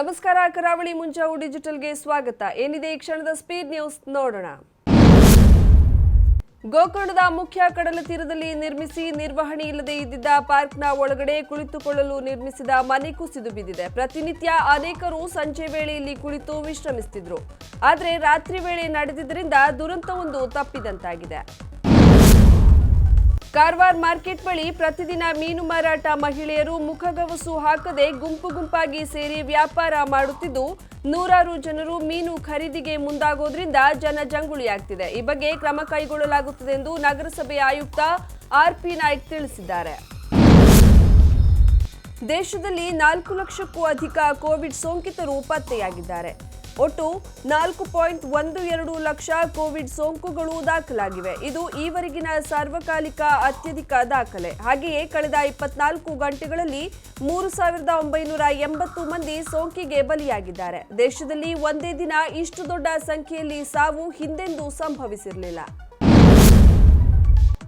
ನಮಸ್ಕಾರ, ಕರಾವಳಿ ಮುಂಜಾವು ಡಿಜಿಟಲ್ಗೆ ಸ್ವಾಗತ. ಏನಿದೆ ಈ ಕ್ಷಣದ ಸ್ಪೀಡ್ ನ್ಯೂಸ್ ನೋಡೋಣ. ಗೋಕರ್ಣದ ಮುಖ್ಯ ಕಡಲ ತೀರದಲ್ಲಿ ನಿರ್ಮಿಸಿ ನಿರ್ವಹಣೆ ಇಲ್ಲದೆ ಇದ್ದಿದ್ದ ಪಾರ್ಕ್ನ ಒಳಗಡೆ ಕುಳಿತುಕೊಳ್ಳಲು ನಿರ್ಮಿಸಿದ ಮನೆ ಕುಸಿದು ಬಿದ್ದಿದೆ. ಪ್ರತಿನಿತ್ಯ ಅನೇಕರು ಸಂಜೆ ವೇಳೆ ಇಲ್ಲಿ ಕುಳಿತು ವಿಶ್ರಮಿಸುತ್ತಿದ್ರು ಆದರೆ ರಾತ್ರಿ ವೇಳೆ ನಡೆದಿದ್ದರಿಂದ ದುರಂತವೊಂದು ತಪ್ಪಿದಂತಾಗಿದೆ. ಕಾರವಾರ ಮಾರ್ಕೆಟ್ ಬಳಿ ಪ್ರತಿದಿನ ಮೀನು ಮಾರಾಟ ಮಹಿಳೆಯರು ಮುಖಗವಸು ಹಾಕದೆ ಗುಂಪು ಗುಂಪಾಗಿ ಸೇರಿ ವ್ಯಾಪಾರ ಮಾಡುತ್ತಿದ್ದು, ನೂರಾರು ಜನರು ಮೀನು ಖರೀದಿಗೆ ಮುಂದಾಗೋದ್ರಿಂದ ಜನಜಂಗುಳಿಯಾಗ್ತಿದೆ ಈ ಬಗ್ಗೆ ಕ್ರಮ ಕೈಗೊಳ್ಳಲಾಗುತ್ತದೆ ಎಂದು ನಗರಸಭೆ ಆಯುಕ್ತ ಆರ್ ಪಿ ನಾಯ್ಕ್ ತಿಳಿಸಿದ್ದಾರೆ. ದೇಶದಲ್ಲಿ ನಾಲ್ಕು ಲಕ್ಷಕ್ಕೂ ಅಧಿಕ ಕೋವಿಡ್ ಸೋಂಕಿತರು ಪತ್ತೆಯಾಗಿದ್ದಾರೆ. ಒಟ್ಟು ನಾಲ್ಕು ಪಾಯಿಂಟ್ ಒಂದು ಎರಡು ಲಕ್ಷ ಕೋವಿಡ್ ಸೋಂಕುಗಳು ದಾಖಲಾಗಿವೆ. ಇದು ಈವರೆಗಿನ ಸಾರ್ವಕಾಲಿಕ ಅತ್ಯಧಿಕ ದಾಖಲೆ. ಹಾಗೆಯೇ ಕಳೆದ ಇಪ್ಪತ್ನಾಲ್ಕು ಗಂಟೆಗಳಲ್ಲಿ ಮೂರು ಸಾವಿರದ ಒಂಬೈನೂರ ಎಂಬತ್ತು ಮಂದಿ ಸೋಂಕಿಗೆ ಬಲಿಯಾಗಿದ್ದಾರೆ. ದೇಶದಲ್ಲಿ ಒಂದೇ ದಿನ ಇಷ್ಟು ದೊಡ್ಡ ಸಂಖ್ಯೆಯಲ್ಲಿ ಸಾವು ಹಿಂದೆಂದೂ ಸಂಭವಿಸಿರಲಿಲ್ಲ.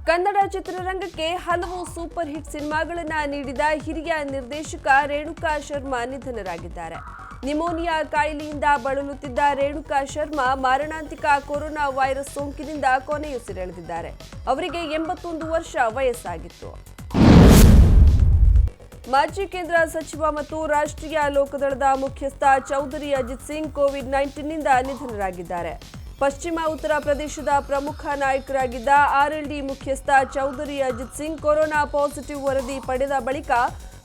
ಕನ್ನಡ ಚಿತ್ರರಂಗಕ್ಕೆ ಹಲವು ಸೂಪರ್ ಹಿಟ್ ಸಿನಿಮಾಗಳನ್ನು ನೀಡಿದ ಹಿರಿಯ ನಿರ್ದೇಶಕ ರೇಣುಕಾ ಶರ್ಮಾ ನಿಧನರಾಗಿದ್ದಾರೆ. ನಿಮೋನಿಯಾ ಕಾಯಿಲೆಯಿಂದ ಬಳಲುತ್ತಿದ್ದ ರೇಣುಕಾ ಶರ್ಮಾ ಮಾರಣಾಂತಿಕ ಕೊರೋನಾ ವೈರಸ್ ಸೋಂಕಿನಿಂದ ಕೊನೆಯುಸಿರೆಳೆದಿದ್ದಾರೆ. ಅವರಿಗೆ ಎಂಬತ್ತೊಂದು ವರ್ಷ ವಯಸ್ಸಾಗಿತ್ತು. ಮಾಜಿ ಕೇಂದ್ರ ಸಚಿವ ಮತ್ತು ರಾಷ್ಟ್ರೀಯ ಲೋಕದಳದ ಮುಖ್ಯಸ್ಥ ಚೌಧರಿ ಅಜಿತ್ ಸಿಂಗ್ ಕೋವಿಡ್ ನೈನ್ಟೀನ್ನಿಂದ ನಿಧನರಾಗಿದ್ದಾರೆ. ಪಶ್ಚಿಮ ಉತ್ತರ ಪ್ರದೇಶದ ಪ್ರಮುಖ ನಾಯಕರಾಗಿದ್ದ ಆರ್ಎಲ್ಡಿ ಮುಖ್ಯಸ್ಥ ಚೌಧರಿ ಅಜಿತ್ ಸಿಂಗ್ ಕೊರೋನಾ ಪಾಸಿಟಿವ್ ವರದಿ ಪಡೆದ ಬಳಿಕ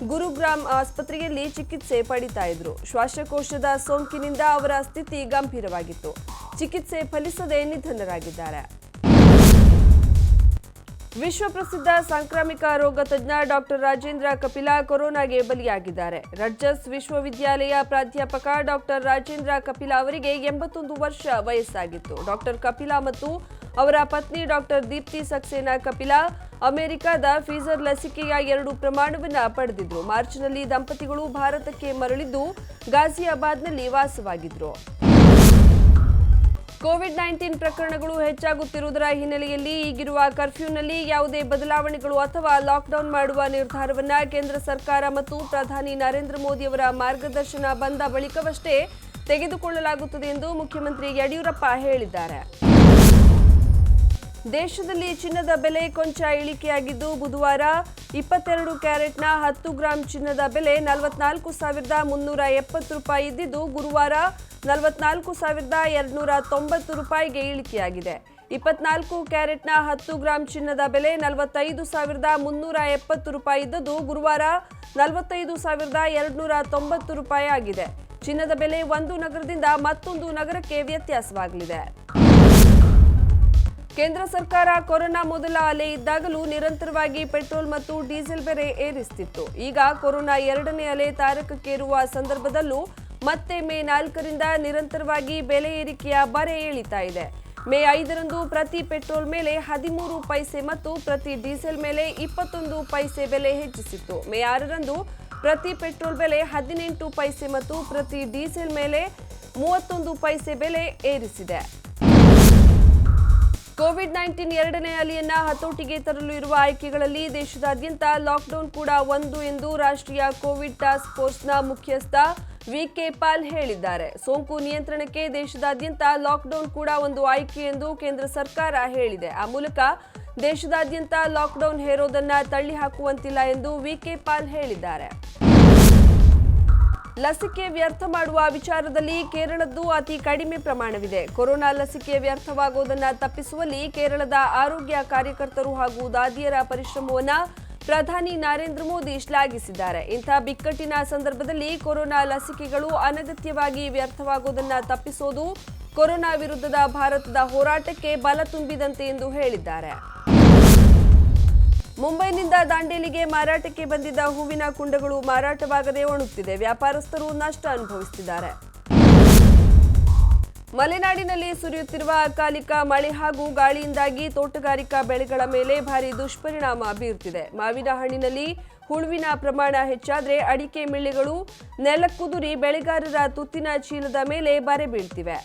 ಗುರುಗ್ರಾಮ್ ಆಸ್ಪತ್ರೆಯಲ್ಲಿ ಚಿಕಿತ್ಸೆ ಪಡಿತಾ ಇದ್ರು. ಶ್ವಾಸಕೋಶದ ಸೋಂಕಿನಿಂದ ಅವರ ಸ್ಥಿತಿ ಗಂಭೀರವಾಗಿತ್ತು. ಚಿಕಿತ್ಸೆ ಫಲಿಸದೆ ನಿಧನರಾಗಿದ್ದಾರೆ. ವಿಶ್ವಪ್ರಸಿದ್ಧ ಸಾಂಕ್ರಾಮಿಕ ರೋಗ ತಜ್ಞ ಡಾಕ್ಟರ್ ರಾಜೇಂದ್ರ ಕಪಿಲಾ ಕೊರೋನಾಗೆ ಬಲಿಯಾಗಿದ್ದಾರೆ. ರಡ್ಜಸ್ ವಿಶ್ವವಿದ್ಯಾಲಯ ಪ್ರಾಧ್ಯಾಪಕ ಡಾಕ್ಟರ್ ರಾಜೇಂದ್ರ ಕಪಿಲಾ ಅವರಿಗೆ ಎಂಬತ್ತೊಂದು ವರ್ಷ ವಯಸ್ಸಾಗಿತ್ತು. ಡಾಕ್ಟರ್ ಕಪಿಲಾ ಮತ್ತು ಅವರ ಪತ್ನಿ ಡಾಕ್ಟರ್ ದೀಪ್ತಿ ಸಕ್ಸೇನಾ ಕಪಿಲಾ ಅಮೆರಿಕದ ಫೀಸರ್ ಲಸಿಕೆಯ ಎರಡು ಪ್ರಮಾಣವನ್ನು ಪಡೆದಿದ್ರು. ಮಾರ್ಚ್ನಲ್ಲಿ ದಂಪತಿಗಳು ಭಾರತಕ್ಕೆ ಮರಳಿದ್ದು ಗಾಜಿಯಾಬಾದ್ನಲ್ಲಿ ವಾಸವಾಗಿದ್ರು. ಕೋವಿಡ್ ನೈನ್ಟೀನ್ ಪ್ರಕರಣಗಳು ಹೆಚ್ಚಾಗುತ್ತಿರುವುದರ ಹಿನ್ನೆಲೆಯಲ್ಲಿ ಈಗಿರುವ ಕರ್ಫ್ಯೂನಲ್ಲಿ ಯಾವುದೇ ಬದಲಾವಣೆಗಳು ಅಥವಾ ಲಾಕ್ಡೌನ್ ಮಾಡುವ ನಿರ್ಧಾರವನ್ನು ಕೇಂದ್ರ ಸರ್ಕಾರ ಮತ್ತು ಪ್ರಧಾನಿ ನರೇಂದ್ರ ಮೋದಿ ಅವರ ಮಾರ್ಗದರ್ಶನ ಬಂದ ಬಳಿಕವಷ್ಟೇ ತೆಗೆದುಕೊಳ್ಳಲಾಗುತ್ತದೆ ಎಂದು ಮುಖ್ಯಮಂತ್ರಿ ಯಡಿಯೂರಪ್ಪ ಹೇಳಿದ್ದಾರೆ. ದೇಶದಲ್ಲಿ ಚಿನ್ನದ ಬೆಲೆ ಕೊಂಚ ಇಳಿಕೆಯಾಗಿದ್ದು ಬುಧವಾರ ಇಪ್ಪತ್ತೆರಡು ಕ್ಯಾರೆಟ್ನ ಹತ್ತು ಗ್ರಾಂ ಚಿನ್ನದ ಬೆಲೆ ನಲವತ್ನಾಲ್ಕು ಸಾವಿರದ ಮುನ್ನೂರ ಎಪ್ಪತ್ತು ರೂಪಾಯಿ ಇದ್ದಿದ್ದು ಗುರುವಾರ ನಲವತ್ನಾಲ್ಕು ಸಾವಿರದ ಎರಡುನೂರ ತೊಂಬತ್ತು ರೂಪಾಯಿಗೆ ಇಳಿಕೆಯಾಗಿದೆ. ಇಪ್ಪತ್ನಾಲ್ಕು ಕ್ಯಾರೆಟ್ನ ಹತ್ತು ಗ್ರಾಂ ಚಿನ್ನದ ಬೆಲೆ ನಲವತ್ತೈದು ಸಾವಿರದ ಮುನ್ನೂರ ಎಪ್ಪತ್ತು ರೂಪಾಯಿ ಇದ್ದದ್ದು ಗುರುವಾರ ನಲವತ್ತೈದು ಸಾವಿರದ ಎರಡುನೂರ ತೊಂಬತ್ತು ರೂಪಾಯಿ ಆಗಿದೆ ಚಿನ್ನದ ಬೆಲೆ ಒಂದು ನಗರದಿಂದ ಮತ್ತೊಂದು ನಗರಕ್ಕೆ ವ್ಯತ್ಯಾಸವಾಗಲಿದೆ. ಕೇಂದ್ರ ಸರ್ಕಾರ ಕೊರೋನಾ ಮೊದಲ ಅಲೆ ಇದ್ದಾಗಲೂ ನಿರಂತರವಾಗಿ ಪೆಟ್ರೋಲ್ ಮತ್ತು ಡೀಸೆಲ್ ಬೆಲೆ ಏರಿಸುತ್ತಿತ್ತು ಈಗ ಕೊರೋನಾ ಎರಡನೇ ಅಲೆ ತಾರಕಕ್ಕೇರುವ ಸಂದರ್ಭದಲ್ಲೂ ಮತ್ತೆ ಮೇ ನಾಲ್ಕರಿಂದ ನಿರಂತರವಾಗಿ ಬೆಲೆ ಏರಿಕೆಯ ಬರೆ ಏಳಿತಾ ಇದೆ. ಮೇ ಐದರಂದು ಪ್ರತಿ ಪೆಟ್ರೋಲ್ ಮೇಲೆ ಹದಿಮೂರು ಪೈಸೆ ಮತ್ತು ಪ್ರತಿ ಡೀಸೆಲ್ ಮೇಲೆ ಇಪ್ಪತ್ತೊಂದು ಪೈಸೆ ಬೆಲೆ ಹೆಚ್ಚಿಸಿತ್ತು. ಮೇ ಆರರಂದು ಪ್ರತಿ ಪೆಟ್ರೋಲ್ ಬೆಲೆ ಹದಿನೆಂಟು ಪೈಸೆ ಮತ್ತು ಪ್ರತಿ ಡೀಸೆಲ್ ಮೇಲೆ ಮೂವತ್ತೊಂದು ಪೈಸೆ ಬೆಲೆ ಏರಿಸಿದೆ. ಕೋವಿಡ್ ನೈನ್ಟೀನ್ ಎರಡನೇ ಅಲೆಯನ್ನ ಹತೋಟಿಗೆ ತರಲು ಇರುವ ಆಯ್ಕೆಗಳಲ್ಲಿ ದೇಶದಾದ್ಯಂತ ಲಾಕ್ಡೌನ್ ಕೂಡ ಒಂದು ಎಂದು ರಾಷ್ಟ್ರೀಯ ಕೋವಿಡ್ ಟಾಸ್ಕ್ ಫೋರ್ಸ್ನ ಮುಖ್ಯಸ್ಥ ವಿಕೆ ಪಾಲ್ ಹೇಳಿದ್ದಾರೆ. ಸೋಂಕು ನಿಯಂತ್ರಣಕ್ಕೆ ದೇಶದಾದ್ಯಂತ ಲಾಕ್ಡೌನ್ ಕೂಡ ಒಂದು ಆಯ್ಕೆ ಎಂದು ಕೇಂದ್ರ ಸರ್ಕಾರ ಹೇಳಿದೆ. ಆ ಮೂಲಕ ದೇಶದಾದ್ಯಂತ ಲಾಕ್ಡೌನ್ ಹೇರೋದನ್ನ ತಳ್ಳಿ ಹಾಕುವಂತಿಲ್ಲ ಎಂದು ವಿಕೆ ಪಾಲ್ ಹೇಳಿದ್ದಾರೆ. ಲಸಿಕೆ ವ್ಯರ್ಥ ಮಾಡುವ ವಿಚಾರದಲ್ಲಿ ಕೇರಳದ್ದು ಅತಿ ಕಡಿಮೆ ಪ್ರಮಾಣವಿದೆ. ಕೊರೋನಾ ಲಸಿಕೆ ವ್ಯರ್ಥವಾಗುವುದನ್ನು ತಪ್ಪಿಸುವಲ್ಲಿ ಕೇರಳದ ಆರೋಗ್ಯ ಕಾರ್ಯಕರ್ತರು ಹಾಗೂ ದಾದಿಯರ ಪರಿಶ್ರಮವನ್ನು ಪ್ರಧಾನಿ ನರೇಂದ್ರ ಮೋದಿ ಶ್ಲಾಘಿಸಿದ್ದಾರೆ. ಇಂಥ ಬಿಕ್ಕಟ್ಟಿನ ಸಂದರ್ಭದಲ್ಲಿ ಕೊರೋನಾ ಲಸಿಕೆಗಳು ಅನಗತ್ಯವಾಗಿ ವ್ಯರ್ಥವಾಗುವುದನ್ನು ತಪ್ಪಿಸೋದು ಕೊರೋನಾ ವಿರುದ್ಧದ ಭಾರತದ ಹೋರಾಟಕ್ಕೆ ಬಲ ತುಂಬಿದಂತೆ ಎಂದು ಹೇಳಿದ್ದಾರೆ. ಮುಂಬೈನಿಂದ ದಾಂಡೇಲಿಗೆ ಮಾರಾಟಕ್ಕೆ ಬಂದಿದ್ದ ಹೂವಿನ ಕುಂಡಗಳು ಮಾರಾಟವಾಗದೆ ಒಣಗುತ್ತಿದೆ ವ್ಯಾಪಾರಸ್ಥರು ನಷ್ಟ ಅನುಭವಿಸುತ್ತಿದ್ದಾರೆ. ಮಲೆನಾಡಿನಲ್ಲಿ ಸುರಿಯುತ್ತಿರುವ ಅಕಾಲಿಕ ಮಳೆ ಹಾಗೂ ಗಾಳಿಯಿಂದಾಗಿ ತೋಟಗಾರಿಕಾ ಬೆಳೆಗಳ ಮೇಲೆ ಭಾರಿ ದುಷ್ಪರಿಣಾಮ ಬೀರುತ್ತಿದೆ ಮಾವಿನ ಹಣ್ಣಿನಲ್ಲಿ ಹುಳುವಿನ ಪ್ರಮಾಣ ಹೆಚ್ಚಾದರೆ ಅಡಿಕೆ ಮಿಳ್ಳೆಗಳು ನೆಲಕ್ಕುದುರಿ ಬೆಳೆಗಾರರ ತುತ್ತಿನ ಚೀಲದ ಮೇಲೆ ಬರೆ ಬೀಳ್ತಿವೆ.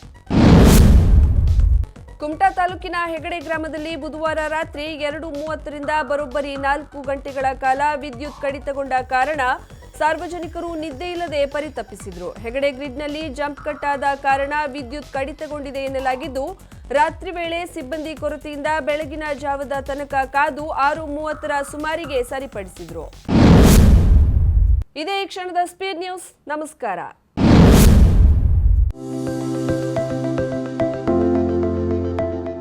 ಕುಮಟಾ ತಾಲೂಕಿನ ಹೆಗಡೆ ಗ್ರಾಮದಲ್ಲಿ ಬುಧವಾರ ರಾತ್ರಿ ಎರಡು ಮೂವತ್ತರಿಂದ ಬರೋಬ್ಬರಿ ನಾಲ್ಕು ಗಂಟೆಗಳ ಕಾಲ ವಿದ್ಯುತ್ ಕಡಿತಗೊಂಡ ಕಾರಣ ಸಾರ್ವಜನಿಕರು ನಿದ್ದೆ ಇಲ್ಲದೆ ಪರಿತಪ್ಪಿಸಿದ್ರು ಹೆಗಡೆ ಗ್ರಿಡ್ನಲ್ಲಿ ಜಂಪ್ ಕಟ್ ಆದ ಕಾರಣ ವಿದ್ಯುತ್ ಕಡಿತಗೊಂಡಿದೆ ಎನ್ನಲಾಗಿದ್ದು, ರಾತ್ರಿ ವೇಳೆ ಸಿಬ್ಬಂದಿ ಕೊರತೆಯಿಂದ ಬೆಳಗಿನ ಜಾವದ ತನಕ ಕಾದು ಆರು ಮೂವತ್ತರ ಸುಮಾರಿಗೆ ಸರಿಪಡಿಸಿದ್ರು. ಇದೇ ಕ್ಷಣದ ಸ್ಪೀಡ್ ನ್ಯೂಸ್. ನಮಸ್ಕಾರ.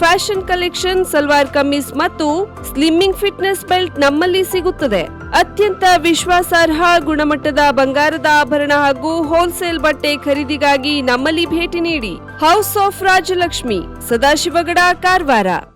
Fashion collection, salwar kameez ಮತ್ತು ಸ್ಲಿಮ್ಮಿಂಗ್ ಫಿಟ್ನೆಸ್ ಬೆಲ್ಟ್ ನಮ್ಮಲ್ಲಿ ಸಿಗುತ್ತದೆ. ಅತ್ಯಂತ ವಿಶ್ವಾಸಾರ್ಹ ಗುಣಮಟ್ಟದ ಬಂಗಾರದ ಆಭರಣ ಹಾಗೂ ಹೋಲ್ಸೇಲ್ ಬಟ್ಟೆ ಖರೀದಿಗಾಗಿ ನಮ್ಮಲ್ಲಿ ಭೇಟಿ ನೀಡಿ. House of Rajalakshmi Sadashivgad, Karwar.